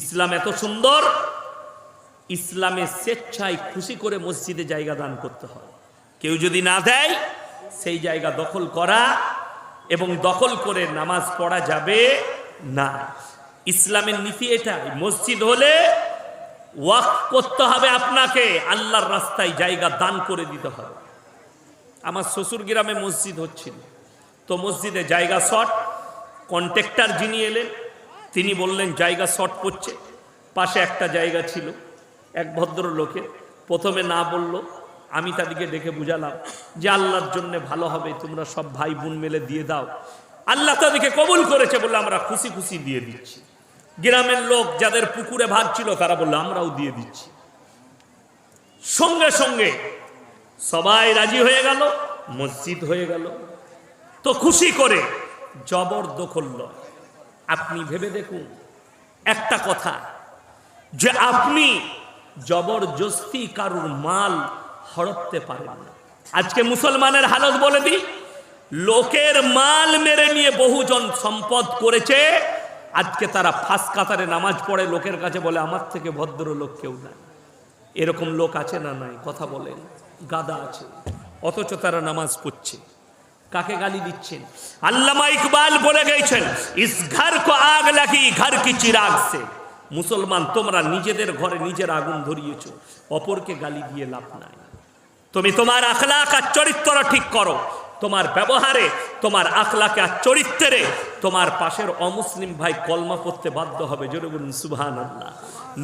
ইসলাম এত সুন্দর, ইসলামে স্বেচ্ছায় খুশি করে মসজিদে জায়গা দান করতে হয়। কেউ যদি না দেয়, সেই জায়গা দখল করা এবং দখল করে নামাজ পড়া যাবে না। ইসলামের নীতি এটাই, মসজিদ হলে ওয়াক করতে হবে আপনাকে, আল্লাহর রাস্তায় জায়গা দান করে দিতে হবে। আমার শ্বশুর গ্রামে মসজিদ হচ্ছিল। তো মসজিদে জায়গা শর্ট, কন্ট্রাক্টর যিনি এলেন তিনি বললেন, জায়গা শর্ট পড়ছে, পাশে একটা জায়গা ছিল। এক ভদ্রলোকে প্রথমে না বলল, আমি তাদেরকে দেখে বুঝালাম যে আল্লাহর জন্য ভালো হবে, তোমরা সব ভাই বোন মেলে দিয়ে দাও। আল্লাহ তাদেরকে কবুল করেছে বলে আমরা খুশি খুশি দিয়ে দিচ্ছি। গ্রামের লোক যাদের পুকুরে ভাগ ছিল, তারা বলল, আমরাও দিয়ে দিচ্ছি। সঙ্গে সঙ্গে সবাই রাজি হয়ে গেল, মসজিদ হয়ে গেল। তো খুশি করে জবর দখল নয়। আপনি ভেবে দেখুন। একটা কথা, যে আপনি জবরদস্তি কারুর মাল হড়পতে পারেন না। আজকে মুসলমানের হালত বলে দিই, লোকের মাল মেরে নিয়ে বহুজন সম্পদ করেছে, আজকে তারা ফাঁস কাতারে নামাজ পড়ে, লোকের কাছে বলে, আমার থেকে ভদ্র লোক কেউ নাই। এরকম লোক আছে না নাই? কথা বলেন, গাদা আছে, অথচ তারা নামাজ পড়ছে। কাকে গালি দিচ্ছেন? আল্লামা ইকবাল বলে গেছেন, ইস ঘর কো আগ লাগি, ঘর কি চিরাগ সে। মুসলমান, তোমরা নিজেদের ঘরে নিজের আগুন ধরিয়েছ, অপরকে গালি দিয়ে লাভ নাই। তুমি তোমার আখলাক আর চরিত্র ঠিক করো। তোমার ব্যবহারে, তোমার আখলাকে আর চরিত্রে, তোমার পাশের অমুসলিম ভাই কলমা পড়তে বাধ্য হবে। জোরে বলুন সুবহান আল্লাহ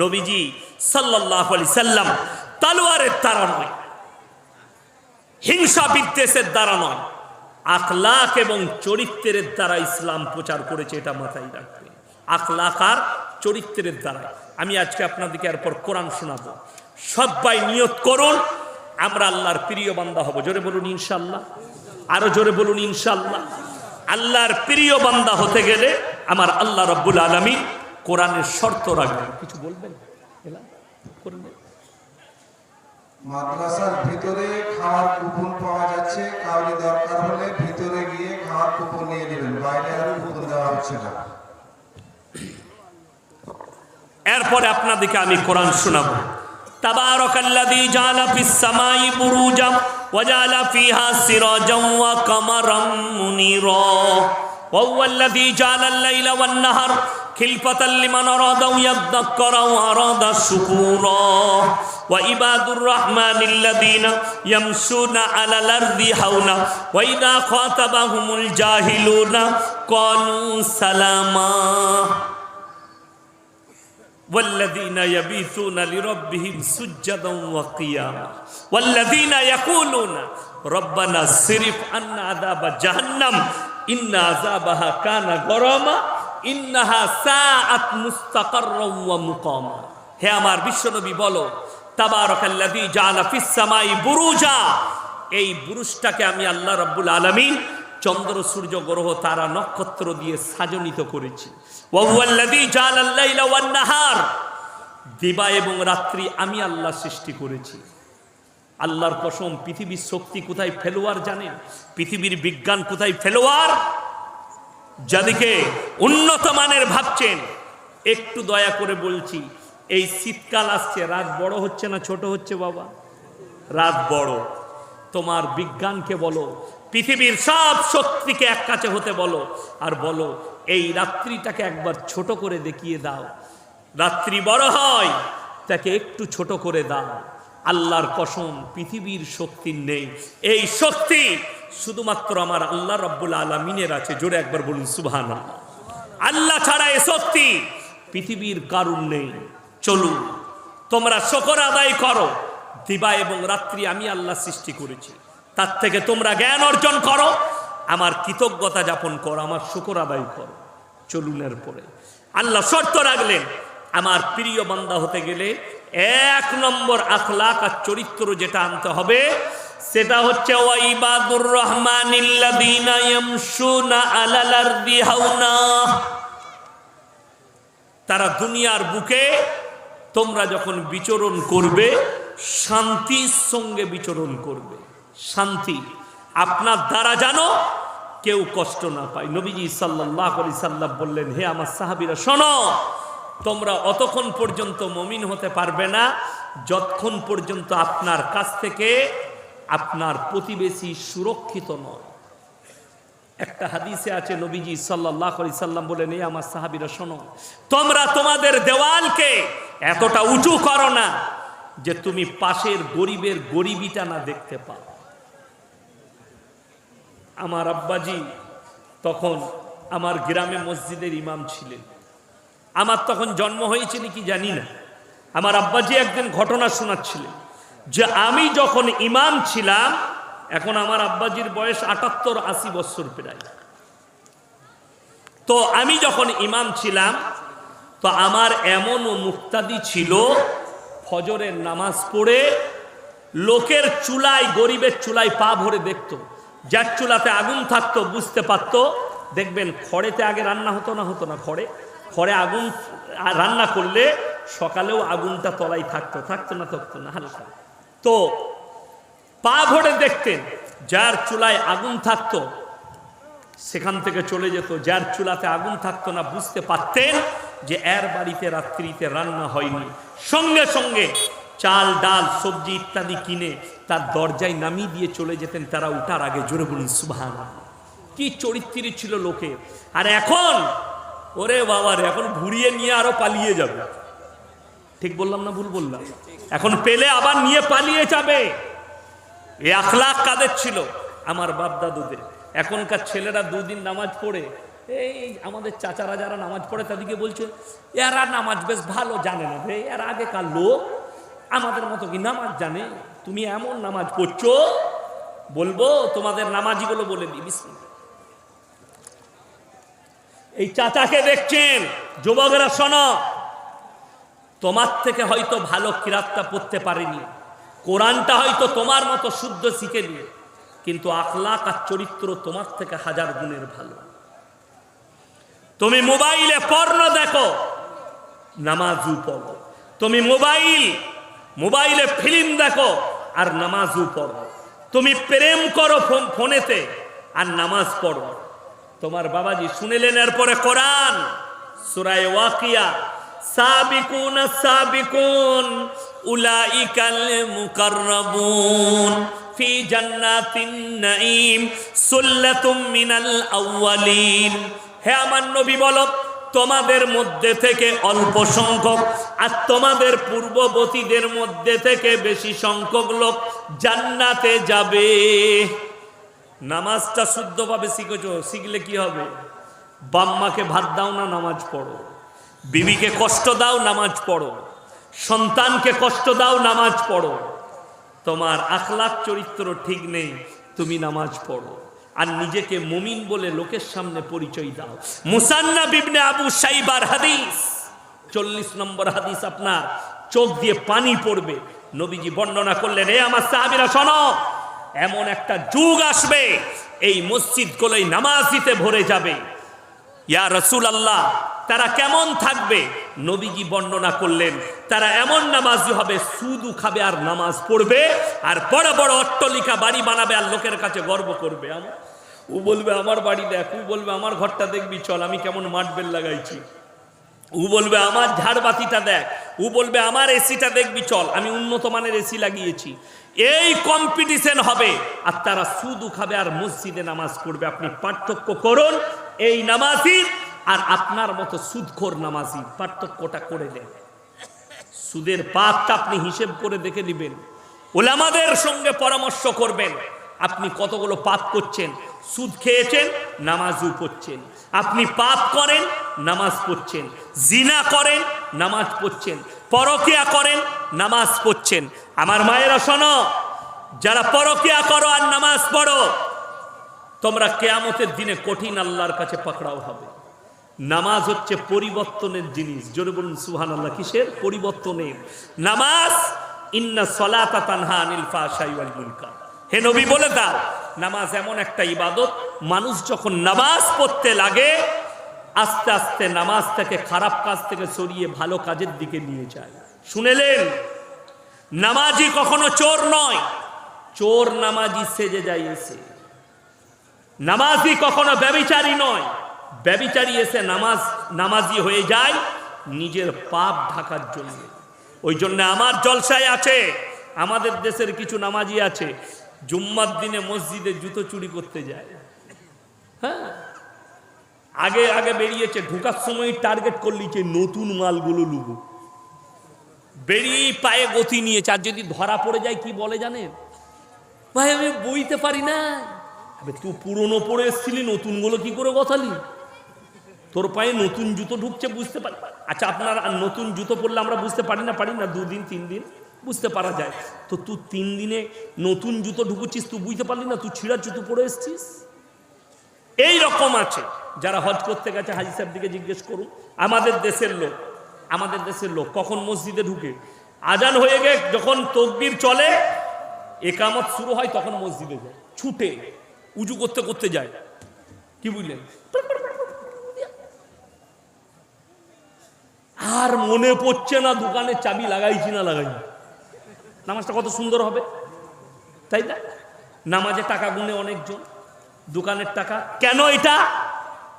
নবীজি সাল্লাহ আলি সাল্লাম, তালোয়ারের দ্বারা নয়, হিংসা বিদ্বেষের দ্বারা নয় আখলাক এবং চরিত্রের দ্বারা ইসলাম প্রচার করেছে, এটা মাথায় রাখবে। আখলাক আর চরিত্রের দ্বারা আমি আজকে আপনাদেরকে এরপর কোরআন শোনাবো। সবাই নিয়ত করুন, আমরা আল্লাহর প্রিয় বান্দা হব। জোরে বলুন ইনশাল্লাহ আরও জোরে বলুন ইনশাল্লাহ আল্লাহর প্রিয় বান্দা হতে গেলে আমার আল্লাহ রব্বুল আলমী কোরআনের শর্ত রাখবেন। কিছু বলবেন? এলা? মাদ্রাসার ভিতরে খাওয়ার কুপন পাওয়া যাচ্ছে। কাউরি দরকার হলে ভিতরে গিয়ে খাওয়ার কুপন নিয়ে নেবেন। বাইরে আর কুপন দেওয়া হচ্ছে না। এরপরে আপনাদেরকে আমি কোরআন শোনাবো। তাবারাকাল্লাযী জাআলা ফিস সামাই বুরুজা ওয়া জাআলা ফিহা সিরাজাও ওয়া কামারাম মুনিরা। ওয়া হুয়াল্লাযী জাআলাল লাইলা ওয়ান নাহার খিলফাতাল লিমান আরাদা ইয়াদ্দাক্কারা ওয়া আরাদা শুকুরা ওয়া ইবাদুর রাহমানিল্লাযীনা ইয়ামশুনা আলাল আরদি হাওনা ওয়া ইযা খাতাবাহুমুল জাহিলুনা ক্বালু সালামা والذين يبيتون لربهم سجدا وقياما والذين يقولون ربنا صرف عنا عذاب جهنم إن عذابها كان غراما إنها ساعت مستقرا ومقاما হে আমার বিশ্বনবী বলো তাবারাকাল্লাযী জাআলা ফিস বুরুজা। এই বুরুজটাকে আমি আল্লাহ রাব্বুল আলামিন চন্দ্র, সূর্য, গ্রহ, তারা, নক্ষত্র দিয়ে সাজনিত করেছি। ওয়াহুয়াল্লাযী জাআলাল লাইলা ওয়ান নাহার। দিবা এবং রাত্রি আমি আল্লাহ সৃষ্টি করেছি। আল্লাহর কসম, পৃথিবীর শক্তি কোথায় ফেলোয়ার জানেন পৃথিবীর বিজ্ঞান কোথায় ফেলোয়ার? যাদেরকে উন্নত মানের ভাবছেন, একটু দয়া করে বলছি এই শীতকাল আসছে, রাত বড় হচ্ছে না ছোট হচ্ছে বাবা? রাত বড়। তোমার বিজ্ঞানকে বলো, পৃথিবীর সব শক্তিকে এক কাছে হতে বলো আর বলো, এই রাত্রিটাকে একবার ছোট করে দেখিয়ে দাও। রাত্রি বড় হয়, তাকে একটু ছোট করে দাও। আল্লাহর কসম, পৃথিবীর শক্তির নেই। এই শক্তি শুধুমাত্র আমার আল্লাহ রব্বুল আলমিনের আছে। জোরে একবার বলুন সুবহান আল্লাহ ছাড়া এ শক্তি পৃথিবীর কারুর নেই। চলুন, তোমরা শকর আদায় করো। দিবা এবং রাত্রি আমি আল্লাহ সৃষ্টি করেছি। তার থেকে তোমরা জ্ঞান অর্জন করো। আমার কৃতজ্ঞতা যাপন করো, আমার শুকর আদায় করো। চলুনের পরে আল্লাহ শর্ত রাখলেন, আমার প্রিয় বান্দা হতে গেলে এক নম্বর আখলাক আর চরিত্র যেটা আনতে হবে, সেটা হচ্ছে ওয়াইবাদুর হাওনা। তারা দুনিয়ার বুকে তোমরা যখন বিচরণ করবে, শান্তির সঙ্গে বিচরণ করবে। শান্তি। আপনার দ্বারা জানো কেউ কষ্ট না পায়। নবীজি সাল্লাহ আলি সাল্লাম বললেন, হে আমার সাহাবিরা, শোনো, তোমরা অতক্ষণ পর্যন্ত মমিন হতে পারবে না। যতক্ষণ পর্যন্ত আপনার কাছ থেকে আপনার প্রতিবেশী সুরক্ষিত নয়। একটা হাদিসে আছে, নবীজি সাল্লাহ আলি সাল্লাম বলেন এই আমার সাহাবিরা, শোনো, তোমরা তোমাদের দেওয়ালকে এতটা উঁচু করো না যে তুমি পাশের গরিবের গরিবিটা না দেখতে পাও। আমার আব্বাজি তখন আমার গ্রামে মসজিদের ইমাম ছিলেন। আমার তখন জন্ম হয়েছে নাকি জানি না। আমার আব্বাজি একদিন ঘটনা শোনাচ্ছিলেন যে আমি যখন ইমাম ছিলাম এখন আমার আব্বাজির বয়স আটাত্তর, আশি বছর প্রায়। তো আমি যখন ইমাম ছিলাম, তো আমার এমন মুক্তাদি ছিল, ফজরের নামাজ পড়ে লোকের চুলায়, গরিবের চুলায় পা ভরে দেখতো। যার চুলাতে আগুন থাকতো, বুঝতে পারতো। দেখবেন, খড়েতে আগে রান্না হতো না হতো না খড়ে। খড়ে আগুন রান্না করলে সকালেও আগুনটা তলায় থাকতো থাকতো না থাকতো না, হালকা। তো পা ভরে দেখতেন, যার চুলায় আগুন থাকতো, সেখান থেকে চলে যেত, যার চুলাতে আগুন থাকতো না, বুঝতে পারতেন যে এর বাড়িতে রাত্রিতে রান্না হয়নি। সঙ্গে সঙ্গে চাল, ডাল, সবজি ইত্যাদি কিনে তার দরজায় নামিয়ে দিয়ে চলে যেতেন, তারা উঠার আগে জোরে বলুন সুভান কি চরিত্র ছিল লোকের আর এখন, ওরে বাবার এখন ঘুরিয়ে নিয়ে আরও পালিয়ে যাবে। ঠিক বললাম না ভুল বললাম? এখন পেলে আবার নিয়ে পালিয়ে যাবে। এই আখলাক কাদের ছিল? আমার বাপ দাদুদের এখনকার ছেলেরা দুদিন নামাজ পড়ে, এই আমাদের চাচারা যারা নামাজ পড়ে তাদেরকে বলছে, এরা নামাজ বেশ ভালো জানে না রে, এর আগেকার লোক। আমাদের মতো কি নামাজ জানে? তুমি এমন নামাজ পড়ছো? বলব, তোমাদের নামাজিগুলো বলে দিই। এই চাচাকে দেখছেন, যুবকেরা শোনো, তোমার থেকে হয়তো ভালো কিরাতটা পড়তে পারেনি। কোরআনটা হয়তো তোমার মতো শুদ্ধ শিখেনি কিন্তু আখলাক আর চরিত্র তোমার থেকে হাজার গুণের ভালো। তুমি মোবাইলে পর্ণ দেখো নামাজু পড়ো। তুমি মোবাইল, মোবাইলে ফিল্ম দেখো আর নামাজু পড়ো। তুমি প্রেম করো ফোনেতে আর নামাজ পড়ো। তোমার বাবাজি শুনিলেন এরপরে কোরআন, সুরায় ওয়াকিয়া ফি তোমাদের মধ্যে থেকে অল্প সংখ্যক আর তোমাদের পূর্ববর্তীদের মধ্যে থেকে বেশি সংখ্যক লোক জান্নাতে যাবে। নামাজটা শুদ্ধভাবে শিখেছ, শিখলে কি হবে? বাম্মাকে ভাত দাও না, নামাজ পড়ো। বিবিকে কষ্ট দাও, নামাজ পড়ো। সন্তানকে কষ্ট দাও, নামাজ পড়ো। তোমার আখলাক চরিত্র ঠিক নেই, তুমি নামাজ পড়ো। আর নিজেকে মুমিন বলে লোকের সামনে পরিচয় দাও। মুসান্না বিবনে আবু সাইবার হাদিস। চল্লিশ নম্বর হাদিস আপনার, চোখ দিয়ে পানি পড়বে। নবীজি বর্ণনা করলেন, এ আমার সাহাবিরা, শোনো, এমন একটা যুগ আসবে, এই মসজিদগুলোই নামাজ দিতে ভরে যাবে। ইয়া রসুল আল্লাহ তারা কেমন থাকবে? নবীজি বর্ণনা করলেন, তারা এমন নামাজি হবে, সুদু খাবে আর নামাজ পড়বে, আর বড় বড় অট্টলিকা বাড়ি বানাবে আর লোকের কাছে গর্ব করবে। আমার ও বলবে, আমার বাড়ি দেখ, ও বলবে, আমার ঘরটা দেখবি, চল, আমি কেমন মাঠবেল লাগাইছি। ও বলবে, আমার ঝাড়বাতিটা দেখ। ও বলবে, আমার এসিটা দেখবি, চল, আমি উন্নত মানের এসি লাগিয়েছি। এই কম্পিটিশন হবে, আর তারা সুদু খাবে আর মসজিদে নামাজ পড়বে। আপনি পার্থক্য করুন এই নামাজি আর আপনার মতো সুদখোর নামাজি, পার্থক্যটা করে দেন। সুদের পাপটা আপনি হিসেব করে দেখে নেবেন ওলামাদের সঙ্গে পরামর্শ করবেন, আপনি কতগুলো পাপ করছেন, সুদ খেয়েছেন, নামাজও পড়ছেন। আপনি পাপ করেন, নামাজ পড়ছেন। জিনা করেন, নামাজ পড়ছেন। পরকিয়া করেন, নামাজ পড়ছেন। আমার মায়েরা শোনো, যারা পরকিয়া করো আর নামাজ পড়ো তোমরা কেয়ামতের দিনে কঠিন আল্লাহর কাছে পাকড়াও হবে। নামাজ হচ্ছে পরিবর্তনের জিনিস। জোরে বলুন সুহান আল্লাহ কিসের? পরিবর্তনের। নামাজ, ইন্না সলাতা তানহা আনিল হে নবী, বলে দাও, নামাজ এমন একটা ইবাদত, মানুষ যখন নামাজ পড়তে লাগে, আস্তে আস্তে নামাজ থেকে খারাপ কাজ থেকে সরিয়ে ভালো কাজের দিকে নিয়ে যায়। শুনেলেন? নামাজি কখনো চোর নয়। চোর নামাজি সেজে যায় নামাজি কখনো ব্যবিচারী নয়। ব্যবিচারী এসে নামাজ, নামাজি হয়ে যায় নিজের পাপ ঢাকার জন্য। ওই জন্য আমার জলসায় আছে, আমাদের দেশের কিছু নামাজি আছে, জুম্মার দিনে মসজিদে জুতো চুরি করতে যায়। হ্যাঁ? আগে আগে বেরিয়েছে, ঢোকার সময় টার্গেট করলি যে নতুন মালগুলো লুবো। বেরিয়ে পায়ে গতি নিয়েছে, আর যদি ধরা পড়ে যায় কি বলে জানেন? ভাই, আমি বইতে পারি না। আবে, তুই পুরনো পরে এসছিলি, নতুনগুলো কি করে গথালি তোর পায়ে নতুন জুতো ঢুকছে, বুঝতে পারি আচ্ছা আপনার নতুন জুতো পরলে আমরা বুঝতে পারি না? পারি না দুদিন তিন দিন, বুঝতে পারা যায়। তো তুই তিন দিনে নতুন জুতো ঢুকুচ্ছিস, তুই বুঝতে পারলি না? তুই ছিঁড়া জুতো পরে এসছিস? এই রকম আছে। যারা হজ করতে গেছে, হাজি সাহেব দিকে জিজ্ঞেস করুন। আমাদের দেশের লোক, আমাদের দেশের লোক কখন মসজিদে ঢুকে? আজান হয়ে গে যখন তকবির চলে, একামত শুরু হয়, তখন মসজিদে যায়। ছুটে। উজু করতে করতে যায়। কি বুঝলেন? আর মনে পড়ছে না দোকানে চাবি লাগাইছি না লাগাইনি। নামাজটা কত সুন্দর হবে, তাই না? নামাজে টাকা গুনে অনেকজন, দোকানের টাকা। কেন এটা?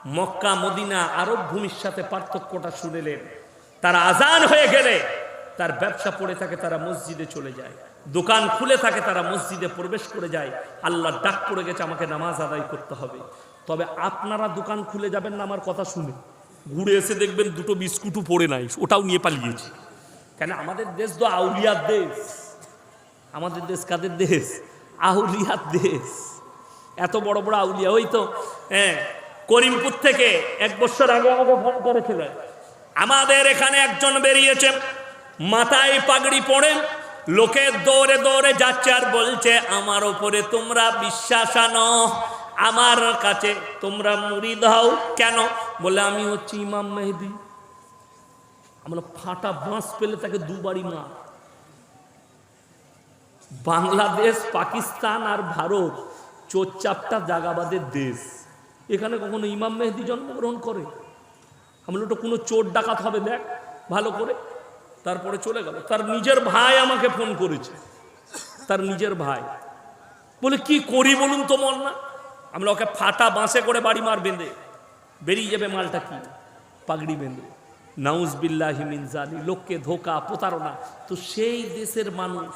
মক্কা, মদিনা, আরব ভূমির সাথে পার্থক্যটা শুনেলেন। তারা আজান হয়ে গেলে তার ব্যবসা পড়ে থাকে, তারা মসজিদে চলে যায়। দোকান খুলে থাকে, তারা মসজিদে প্রবেশ করে যায়। আল্লাহ ডাক পড়ে গেছে, আমাকে নামাজ আদায় করতে হবে। তবে আপনারা দোকান খুলে যাবেন না, আমার কথা শুনে। ঘুরে এসে দেখবেন দুটো বিস্কুটও পড়ে নাই, ওটাও নিয়ে পালিয়েছে। কেন, আমাদের দেশ তো আউলিয়ার দেশ। আমাদের দেশ কাদের দেশ? আউলিয়ার দেশ। এত বড় বড় আউলিয়া, ওই তো হ্যাঁ করিমপুর থেকে এক বছর আগে আমাকে ফোন করেছিলেন আমাদের এখানে একজন বেরিয়েছে। মাথায় পাগড়ি পড়ে, লোকে দৌড়ে দৌড়ে যাচ্ছে আর বলছে, আমার ওপরে তোমরা বিশ্বাস আনো, আমার কাছে তোমরা মুড়ি দাও। কেন? বলে, আমি হচ্ছি ইমাম মেহেদি। আমরা ফাটা বাঁশ পেলে তাকে দুবারই মা বাংলাদেশ, পাকিস্তান আর ভারত চোরচাপটা জাগাবাদের দেশ। এখানে কখনো ইমাম মেহেদি জন্মগ্রহণ করে? আমরা ওটা কোনো চোর ডাকাত হবে, দেখ, ভালো করে। তারপরে চলে গেল। তার নিজের ভাই আমাকে ফোন করেছে। তার নিজের ভাই। বলে, কি করি বলুন তো না আমরা ওকে ফাটা বাঁশে করে বাড়ি মার বেঁধে। বেরিয়ে যাবে মালটা কি? পাগড়ি বেঁধে। নাউজ বিল্লাহি মিনজালি লোককে ধোকা, প্রতারণা। তো সেই দেশের মানুষ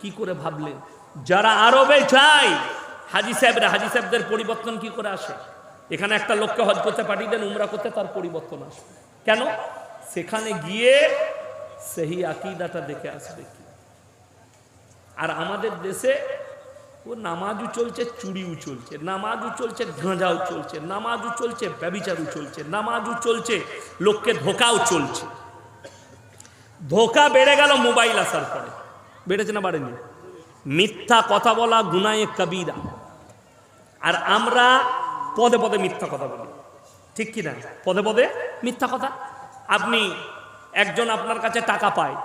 কি করে ভাবলেন যারা আরবে চায় হাজি সাহেবরা, হাজি সাহেবদের পরিবর্তন কি করে আসে? এখানে একটা লোককে হজ করতে পাঠিয়ে দেন, উমরা করতে তার পরিবর্তন আসবে কেন? সেখানে গিয়ে সেই আকিদাটা দেখে আসবে কি? আর আমাদের দেশে ও নামাজও চলছে, চুরিও চলছে, নামাজও চলছে, গাঁজাও চলছে, নামাজও চলছে, ব্যবিচারও চলছে, নামাজও চলছে, লোককে ধোকাও চলছে। ধোকা বেড়ে গেল মোবাইল আসার পরে। বেড়েছে না বাড়েনি? মিথ্যা কথা বলা গুনায়ে কবিরা। আর আমরা পদে পদে মিথ্যা কথা বলি। ঠিক কি না পদে পদে মিথ্যা কথা। আপনি একজন আপনার কাছে টাকা পায়।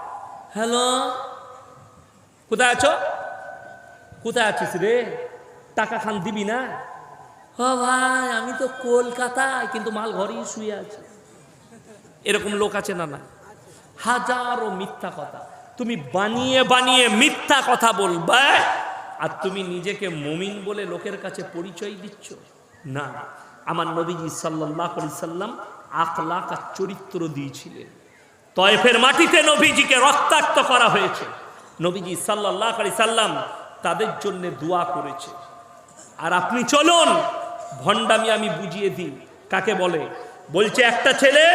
হ্যালো? কোথায় আছো? কোথায় আছিস রে? টাকা খান দিবি না? হ ভাই আমি তো কলকাতায় কিন্তু মাল ঘরেই শুয়ে আছে। এরকম লোক আছে না না? হাজারো মিথ্যা কথা। তুমি বানিয়ে বানিয়ে মিথ্যা কথা বলবে আর তুমি নিজেকে মমিন বলে লোকের কাছে পরিচয় দিচ্ছ? না আমার নবীজি সাল্লাহ সাল্লাম আখলাক আর চরিত্র দিয়েছিলেন। তয়েফের মাটিতে নবীজিকে রক্তাক্ত করা হয়েছে। নবীজি সাল্লাহ আলি সাল্লাম তাদের জন্য দোয়া করেছে। আর আপনি চলুন, ভণ্ডামি আমি বুঝিয়ে দিই। কাকে বলে? বলছে, একটা ছেলে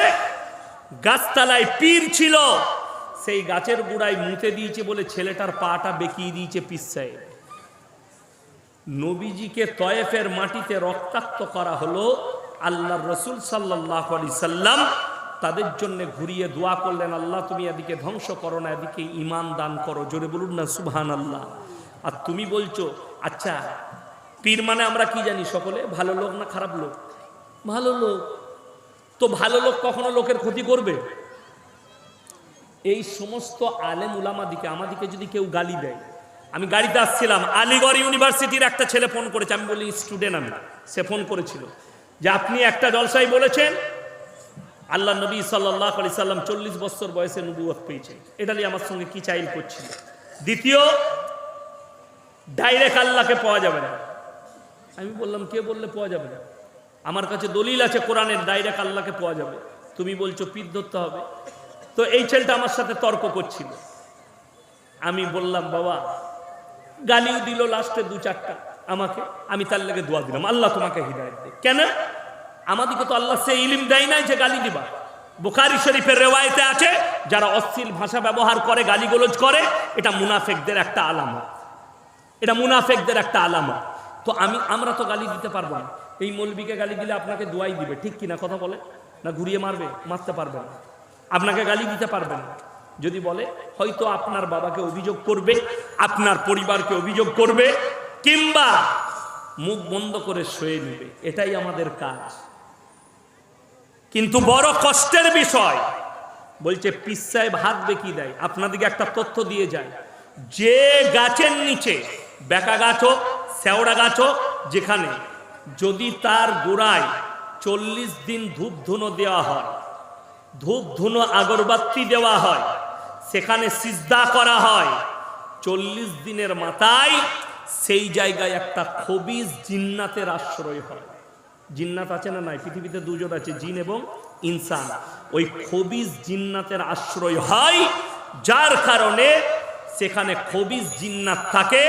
গাছতলায় পীর ছিল, সেই গাছের গুড়ায় মুতে দিয়েছে বলে ছেলেটার পাটা বেঁকিয়ে দিয়েছে পিস সাহেব। নবীজিকে তয়েফের মাটিতে রক্তাক্ত করা হলো আল্লাহ রসুল সাল্লাহ আলি সাল্লাম তাদের জন্য ঘুরিয়ে দোয়া করলেন, আল্লাহ, তুমি এদিকে ধ্বংস করো না, এদিকে ইমান দান করো। জোরে বলুন না সুবহান আল্লাহ আর তুমি বলছো আচ্ছা পীর মানে আমরা কি জানি সকলে? ভালো লোক না খারাপ লোক? ভালো লোক? তো ভালো লোক কখনো লোকের ক্ষতি করবে? এই সমস্ত আলেম উলামা দিকে আমাদিকে যদি কেউ গালি দেয়, আমি গাড়িতে আসছিলাম, আলিগড় ইউনিভার্সিটির একটা ছেলে ফোন করেছে, আমি বলি, স্টুডেন্ট আমি। সে ফোন করেছিল। যে আপনি একটা জলসাই বলেছেন আল্লাহ নবী সাল্লাহ আলি সাল্লাম চল্লিশ বছর বয়সে নবুয়ত পেয়েছে। এটা নিয়ে আমার সঙ্গে কি চাইল করছিল? দ্বিতীয় ডাইরেক্ট আল্লাহকে পাওয়া যাবে না। আমি বললাম, কে বললে পাওয়া যাবে না? আমার কাছে দলিল আছে কোরআনের ডাইরেক্ট আল্লাহকে পাওয়া যাবে। তুমি বলছো পিঠ ধরতে হবে। তো এই ছেলেটা আমার সাথে তর্ক করছিল। আমি বললাম, বাবা, গালিও দিল লাস্টে দু চারটা আমাকে। আমি তার লেগে দোয়া দিলাম, আল্লাহ তোমাকে হৃদায়ত দে কেন? আমাদেরকে তো আল্লাহ সে ইলিম দেয় নাই যে গালি দিবা। বুখারি শরীফের রেওয়ায়তে আছে, যারা অশ্লীল ভাষা ব্যবহার করে, গালিগোলজ করে, এটা মুনাফেকদের একটা আলামত। এটা মুনাফেকদের একটা আলামত। তো আমি, আমরা তো গালি দিতে পারব না। এই মৌলবীকে গালি দিলে আপনাকে দোয়াই দিবে, ঠিক কিনা কথা বলে? না ঘুরিয়ে মারবে, মারতে পারবে না। আপনাকে গালি দিতে পারবে না। যদি বলে, হয়তো আপনার বাবাকে অভিযোগ করবে, আপনার পরিবারকে অভিযোগ করবে, কিংবা মুখ বন্ধ করে শুয়ে নেবে। এটাই আমাদের কাজ। কিন্তু বড় কষ্টের বিষয়। বলছে, পিস সাহেব হাত বেঁকি দেয়, আপনাদেরকে একটা তথ্য দিয়ে যায়। যে গাছের নিচে বেকা গাছ হোক, শ্যাওড়া গাছ হোক, যেখানে যদি তার গোড়ায় চল্লিশ দিন ধূপ ধুনো দেওয়া হয় ধূপ ধুনো আগরবাতি দেওয়া হয়, সেখানে সিজদা করা হয়, চল্লিশ দিনের মাথায় সেই জায়গায় একটা খবিজ জিন্নাতের আশ্রয় হয়। জিন্নাত আছে না নাই? পৃথিবীতে দুজন আছে, জিন এবং ইনসান। ওই খবিজ জিন্নাতের আশ্রয় হয় যার কারণে সেখানে খবিজ জিন্নাত থাকে।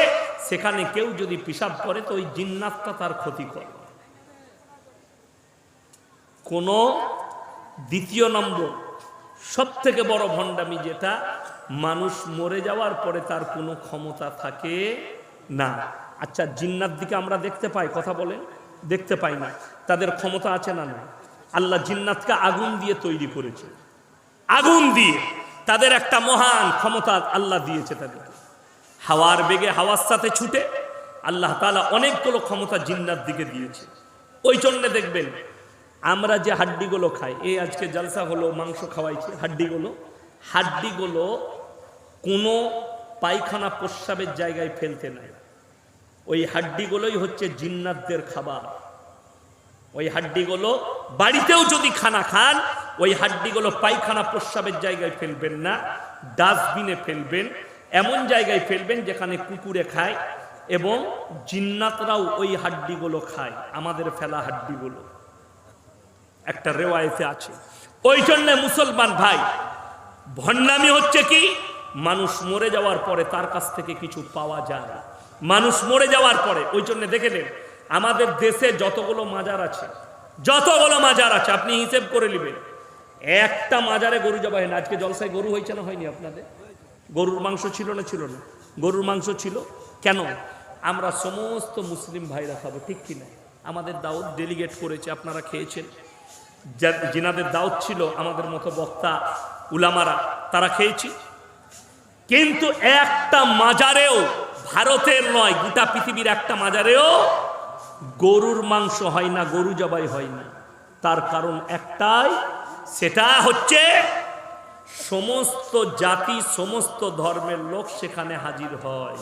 সেখানে কেউ যদি পিসাব করে, তো ওই জিন্নাতটা তার ক্ষতি করে। কোনো দ্বিতীয় নম্বর সব থেকে বড় ভণ্ডামি যেটা, মানুষ মরে যাওয়ার পরে তার কোনো ক্ষমতা থাকে না। আচ্ছা জিন্নাত দিকে আমরা দেখতে পাই, কথা বলেন। দেখতে পাই না। তাদের ক্ষমতা আছে না না আল্লাহ জিন্নাতকে আগুন দিয়ে তৈরি করেছে। আগুন দিয়ে তাদের একটা মহান ক্ষমতা আল্লাহ দিয়েছে তাদের হাওয়ার বেগে হাওয়ার সাথে ছুটে আল্লাহ তাআলা অনেকগুলো ক্ষমতা জিন্নাত দিকে দিয়েছে। ওই জন্য দেখবেন, আমরা যে হাড্ডিগুলো খাই, এই আজকে জলসা হলো, মাংস খাওয়াইছে হাড্ডিগুলো। হাড্ডিগুলো কোনো পায়খানা প্রস্রাবের জায়গায় ফেলতে নাই। ওই হাড্ডিগুলোই হচ্ছে জিন্নাতদের খাবার। ওই হাড্ডিগুলো বাড়িতেও যদি খানা খান, ওই হাড্ডিগুলো পায়খানা প্রস্রাবের জায়গায় ফেলবেন না, ডাস্টবিনে ফেলবেন, এমন জায়গায় ফেলবেন যেখানে কুকুরে খায় এবং জিন্নাতরাও ওই হাড্ডিগুলো খায়, আমাদের ফেলা হাড্ডিগুলো। একটা রেওয়ায়তে আছে। ওই জন্য মুসলমান ভাই, ভণ্ডামি হচ্ছে কি? মানুষ মরে যাওয়ার পরে তার কাছ থেকে কিছু পাওয়া যায় মানুষ মরে যাওয়ার পরে, ওই জন্য দেখে নেন, আমাদের দেশে যতগুলো মাজার আছে, যতগুলো মাজার আছে, আপনি হিসেব করে নেবেন, একটা মাজারে গরু জবাই না। আজকে জলসায় গরু হয়েছে না হয়নি আপনাদের? গরুর মাংস ছিল না ছিল না। গরুর মাংস ছিল? কেন? আমরা সমস্ত মুসলিম ভাইরা খাব, ঠিক কিনা? আমাদের দাউদ ডেলিগেট করেছে, আপনারা খেয়েছেন। যিনাদের দাউদ ছিল, আমাদের মতো বক্তা, উলামারা, তারা খেয়েছি। কিন্তু একটা মাজারেও ভারতের নয়, গোটা পৃথিবীর একটা মাজারেও গরুর মাংস হয় না, গরু জবাই হয় না। তার কারণ একটাই, সেটা হচ্ছে সমস্ত জাতি, সমস্ত ধর্মের লোক সেখানে হাজির হয়।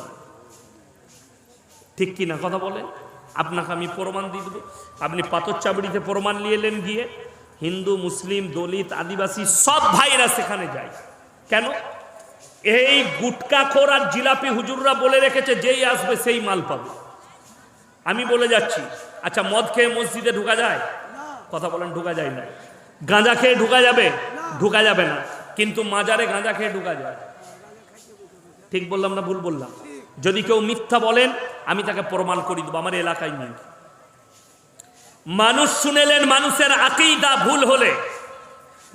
ঠিক কি না কথা বলেন? আপনাকে আমি প্রমাণ দিয়ে দেবো। আপনি পাথর চাবড়িতে প্রমাণ নিয়ে এলেন গিয়ে, হিন্দু, মুসলিম, দলিত, আদিবাসী সব ভাইরা সেখানে যায়। কেন? এই গুটকা খোর আর জিলাপি হুজুররা বলে রেখেছে, যেই আসবে সেই মাল পাবে। আমি বলে যাচ্ছি আচ্ছা মদ খেয়ে মসজিদে ঢুকা যায়? কথা বলেন, ঢুকা যায় না। গাঁজা খেয়ে ঢুকা যাবে? ঢুকা যাবে না। কিন্তু মাজারে গাঁজা খেয়ে ঢুকা যায়। ঠিক বললাম না ভুল বললাম? যদি কেউ মিথ্যা বলেন, আমি তাকে প্রমাণ করি দেবো, আমার এলাকায় নেই। মানুষ শুনেলেন মানুষের আকিদা ভুল হলে।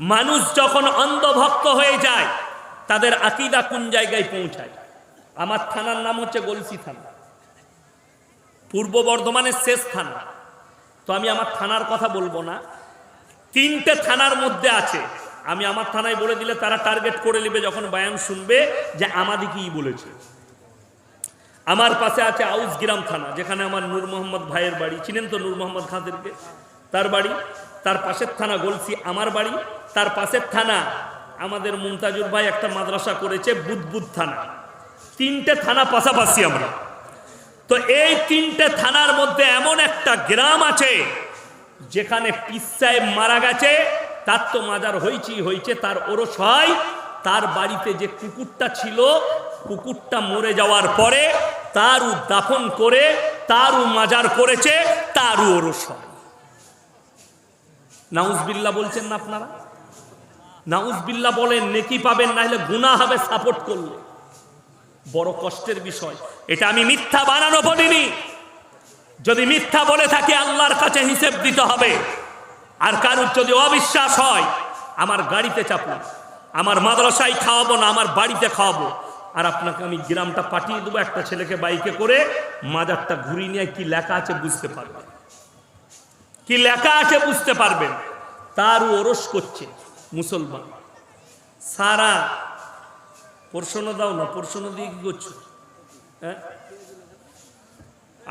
মানুষ যখন অন্ধভক্ত হয়ে যায় তাদের আকিদা কোন জায়গায় পৌঁছায়? আমার থানার নাম হচ্ছে গলসি থানা। পূর্ব বর্ধমানের শেষ থানা। তো আমি আমার থানার কথা বলব না। তিনটে থানার মধ্যে আছে। আমি আমার থানায় বলে দিলে তারা টার্গেট করে নেবে যখন বয়ান শুনবে যে আমাদিকেই বলেছে। আমার পাশে আছে আউস গ্রাম থানা, যেখানে আমার নূর মোহাম্মদ ভাইয়ের বাড়ি। চিনেন তো নূর মোহাম্মদ খাদেরকে? তার বাড়ি। তার পাশের থানা গলসি, আমার বাড়ি। তার পাশের থানা আমাদের মুমতাজুর ভাই একটা মাদ্রাসা করেছে বুদবুদ থানা। তিনটে থানা পাশাপাশি আমরা। তো এই তিনটে থানার মধ্যে এমন একটা গ্রাম আছে, যেখানে পিস মারা গেছে, তার তো মাজার হয়েছি হয়েছে তার ওরস হয়। তার বাড়িতে যে কুকুরটা ছিল, কুকুরটা মরে যাওয়ার পরে তারও দাফন করে, তারও মাজার করেছে, তারও ওরস হয়। নাউজবিল্লা বলছেন না আপনারা? নাউজবিল্লা বলেন, নেকি পাবেন না হলে গুণা হবে সাপোর্ট করলে। বড় কষ্টের বিষয়। এটা আমি মিথ্যা বানানো বলিনি। যদি মিথ্যা বলে থাকে, আল্লাহর কাছে হিসেব দিতে হবে। আর কারুর যদি অবিশ্বাস হয়, আমার গাড়িতে চাপুন আমার মাদ্রাসায় খাওয়াবো না, আমার বাড়িতে খাওয়াবো। আর আপনাকে আমি গ্রামটা পাঠিয়ে দেবো, একটা ছেলেকে বাইকে করে মাজারটা ঘুরিয়ে নিয়ে কি লেখা আছে বুঝতে পারবেন। কি লেখা আছে বুঝতে পারবেন। তার ওরস করছে। মুসলমান। সারা প্রশ্ন দাও না প্রশ্ন দিয়ে কি করছ? হ্যাঁ?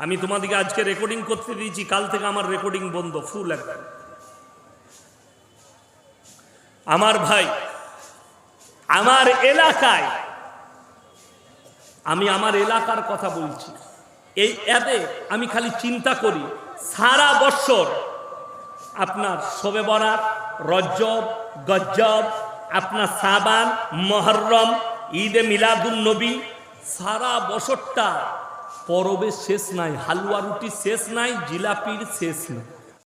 আমি তোমাদেরকে আজকে রেকর্ডিং করতে দিয়েছি, কাল থেকে আমার রেকর্ডিং বন্ধ ফুল একদম। আমার ভাই, আমার এলাকায়, আমি আমার এলাকার কথা বলছি। এই অ্যাপে আমি খালি চিন্তা করি, সারা বৎসর আপনার শোবে বরাত রজব গজ্জব, আপনার সাবান, মহরম, ঈদে মিলাদুল নবী, সারা বছরটা পরবের শেষ নাই, হালুয়া রুটি শেষ নাই, জিলাপির শেষ নাই।